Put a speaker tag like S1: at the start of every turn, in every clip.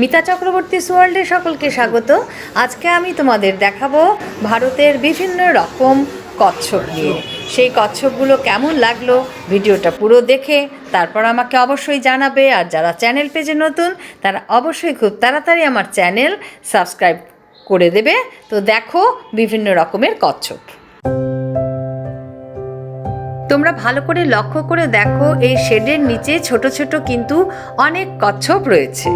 S1: মিতা চক্রবর্তী ওয়ার্ল্ডে সকলকে স্বাগত। আজকে আমি তোমাদের দেখাবো ভারতের বিভিন্ন রকম কচ্ছপ নিয়ে। সেই কচ্ছপগুলো কেমন লাগল ভিডিওটা পুরো দেখে, তারপর আমাকে অবশ্যই জানাবে, আর যারা চ্যানেল পেজে নতুন, তারা অবশ্যই খুব তাড়াতাড়ি আমার চ্যানেল সাবস্ক্রাইব করে দেবে। তো দেখো বিভিন্ন রকমের কচ্ছপ। তোমরা ভালো করে লক্ষ্য করে দেখো, এই শেডের নিচে ছোট ছোট কিন্তু অনেক কচ্ছপ রয়েছে।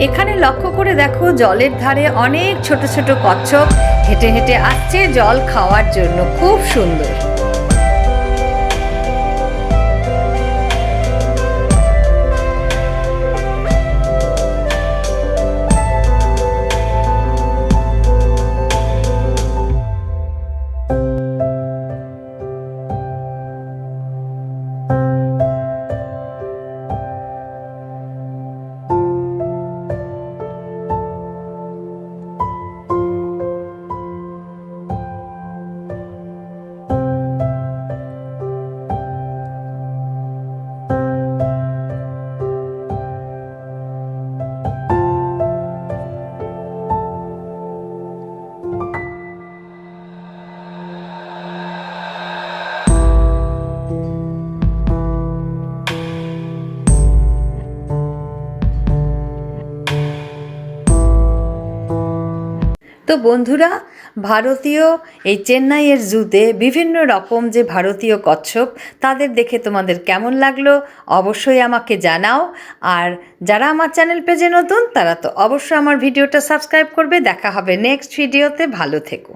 S1: এখানে লক্ষ্য করে দেখো জলের ধারে অনেক ছোট ছোট কচ্ছপ। হেঁটে হেঁটে আসছে জল খাওয়ার জন্য। খুব সুন্দর। তো বন্ধুরা, ভারতীয় এই চেন্নাইয়ের জুতে বিভিন্ন রকম যে ভারতীয় কচ্ছপ, তাদের দেখে তোমাদের কেমন লাগল অবশ্যই আমাকে জানাও। আর যারা আমার চ্যানেল পেজে নতুন, তারা তো অবশ্যই আমার ভিডিওটা সাবস্ক্রাইব করবে। দেখা হবে নেক্সট ভিডিওতে। ভালো থেকো।